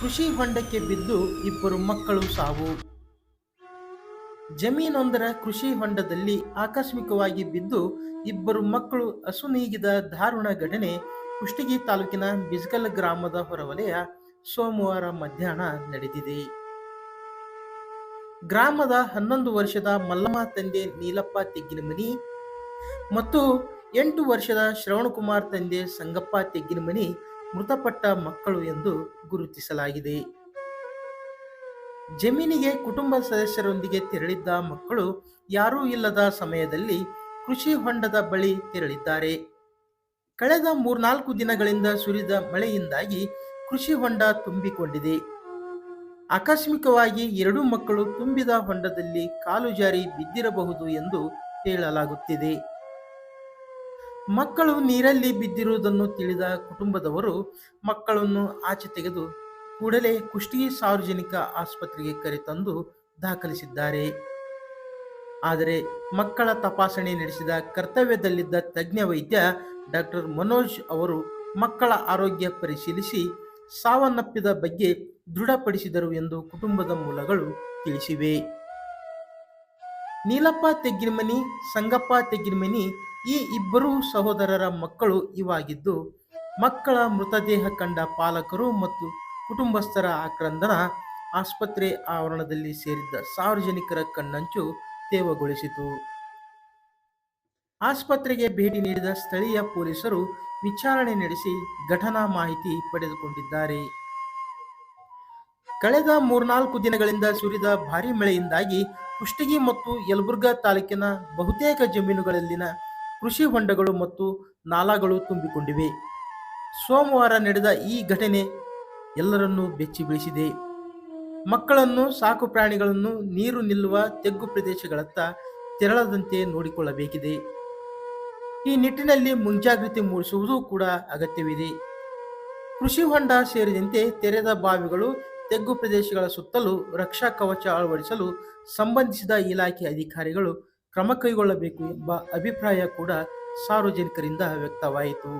ಕೃಷಿ ಹೊಂಡಕ್ಕೆ ಬಿದ್ದು ಇಬ್ಬರು ಮಕ್ಕಳು ಸಾವು. ಜಮೀನೊಂದರ ಕೃಷಿ ಹೊಂಡದಲ್ಲಿ ಆಕಸ್ಮಿಕವಾಗಿ ಬಿದ್ದು ಇಬ್ಬರು ಮಕ್ಕಳು ಅಸುನೀಗಿದ ದಾರುಣ ಘಟನೆ ಕುಷ್ಟಗಿ ತಾಲೂಕಿನ ಬಿಜ್ಗಲ್ ಗ್ರಾಮದ ಹೊರವಲಯ ಸೋಮವಾರ ಮಧ್ಯಾಹ್ನ ನಡೆದಿದೆ. ಗ್ರಾಮದ ಹನ್ನೊಂದು ವರ್ಷದ ಮಲ್ಲಮ್ಮ ತಂದೆ ನೀಲಪ್ಪ ತೆಗ್ಗಿನಮನಿ ಮತ್ತು ಎಂಟು ವರ್ಷದ ಶ್ರವಣಕುಮಾರ್ ತಂದೆ ಸಂಗಪ್ಪ ತೆಗ್ಗಿನಮನಿ ಮೃತಪಟ್ಟ ಮಕ್ಕಳು ಎಂದು ಗುರುತಿಸಲಾಗಿದೆ. ಜಮೀನಿಗೆ ಕುಟುಂಬ ಸದಸ್ಯರೊಂದಿಗೆ ತೆರಳಿದ್ದ ಮಕ್ಕಳು ಯಾರೂ ಇಲ್ಲದ ಸಮಯದಲ್ಲಿ ಕೃಷಿ ಹೊಂಡದ ಬಳಿ ತೆರಳಿದ್ದಾರೆ. ಕಳೆದ ಮೂರ್ನಾಲ್ಕು ದಿನಗಳಿಂದ ಸುರಿದ ಮಳೆಯಿಂದಾಗಿ ಕೃಷಿ ಹೊಂಡ ತುಂಬಿಕೊಂಡಿದೆ. ಆಕಸ್ಮಿಕವಾಗಿ ಎರಡು ಮಕ್ಕಳು ತುಂಬಿದ ಹೊಂಡದಲ್ಲಿ ಕಾಲು ಜಾರಿ ಬಿದ್ದಿರಬಹುದು ಎಂದು ಹೇಳಲಾಗುತ್ತಿದೆ. ಮಕ್ಕಳು ನೀರಲ್ಲಿ ಬಿದ್ದಿರುವುದನ್ನು ತಿಳಿದ ಕುಟುಂಬದವರು ಮಕ್ಕಳನ್ನು ಆಚೆ ತೆಗೆದು ಕೂಡಲೇ ಕುಷ್ಟಗಿ ಸಾರ್ವಜನಿಕ ಆಸ್ಪತ್ರೆಗೆ ಕರೆತಂದು ದಾಖಲಿಸಿದ್ದಾರೆ. ಆದರೆ ಮಕ್ಕಳ ತಪಾಸಣೆ ನಡೆಸಿದ ಕರ್ತವ್ಯದಲ್ಲಿದ್ದ ತಜ್ಞ ವೈದ್ಯ ಡಾಕ್ಟರ್ ಮನೋಜ್ ಅವರು ಮಕ್ಕಳ ಆರೋಗ್ಯ ಪರಿಶೀಲಿಸಿ ಸಾವನ್ನಪ್ಪಿದ ಬಗ್ಗೆ ದೃಢಪಡಿಸಿದರು ಎಂದು ಕುಟುಂಬದ ಮೂಲಗಳು ತಿಳಿಸಿವೆ. ನೀಲಪ್ಪ ತೆಗ್ಗಿನಮನಿ, ಸಂಗಪ್ಪ ತೆಗ್ಗಿನಮನಿ ಈ ಇಬ್ಬರೂ ಸಹೋದರರ ಮಕ್ಕಳು ಇವಾಗಿದ್ದು, ಮಕ್ಕಳ ಮೃತದೇಹ ಕಂಡ ಪಾಲಕರು ಮತ್ತು ಕುಟುಂಬಸ್ಥರ ಆಕ್ರಂದನ ಆಸ್ಪತ್ರೆ ಆವರಣದಲ್ಲಿ ಸೇರಿದ್ದ ಸಾರ್ವಜನಿಕರ ಕಣ್ಣಂಚು ತೇವಗೊಳಿಸಿತು. ಆಸ್ಪತ್ರೆಗೆ ಭೇಟಿ ನೀಡಿದ ಸ್ಥಳೀಯ ಪೊಲೀಸರು ವಿಚಾರಣೆ ನಡೆಸಿ ಘಟನಾ ಮಾಹಿತಿ ಪಡೆದುಕೊಂಡಿದ್ದಾರೆ. ಕಳೆದ ಮೂರ್ನಾಲ್ಕು ದಿನಗಳಿಂದ ಸುರಿದ ಭಾರೀ ಮಳೆಯಿಂದಾಗಿ ಕುಷ್ಟಗಿ ಮತ್ತು ಯಲಬುರ್ಗಾ ತಾಲೂಕಿನ ಬಹುತೇಕ ಜಮೀನುಗಳಲ್ಲಿನ ಕೃಷಿ ಹೊಂಡಗಳು ಮತ್ತು ನಾಲಾಗಳು ತುಂಬಿಕೊಂಡಿವೆ. ಸೋಮವಾರ ನಡೆದ ಈ ಘಟನೆ ಎಲ್ಲರನ್ನೂ ಬೆಚ್ಚಿ ಬೀಳಿಸಿದೆ. ಮಕ್ಕಳನ್ನು, ಸಾಕು ಪ್ರಾಣಿಗಳನ್ನು ನೀರು ನಿಲ್ಲುವ ತೆಗ್ಗು ಪ್ರದೇಶಗಳತ್ತ ತೆರಳದಂತೆ ನೋಡಿಕೊಳ್ಳಬೇಕಿದೆ. ಈ ನಿಟ್ಟಿನಲ್ಲಿ ಮುಂಜಾಗ್ರತೆ ಮೂಡಿಸುವುದು ಕೂಡ ಅಗತ್ಯವಿದೆ. ಕೃಷಿ ಹೊಂಡ ಸೇರಿದಂತೆ ತೆರೆದ ಬಾವಿಗಳು ತೆಗ್ಗು ಪ್ರದೇಶಗಳ ಸುತ್ತಲೂ ರಕ್ಷಾ ಕವಚ ಅಳವಡಿಸಲು ಸಂಬಂಧಿಸಿದ ಇಲಾಖೆ ಅಧಿಕಾರಿಗಳು ಕ್ರಮ ಕೈಗೊಳ್ಳಬೇಕು ಎಂಬ ಅಭಿಪ್ರಾಯ ಕೂಡ ಸಾರ್ವಜನಿಕರಿಂದ ವ್ಯಕ್ತವಾಯಿತು.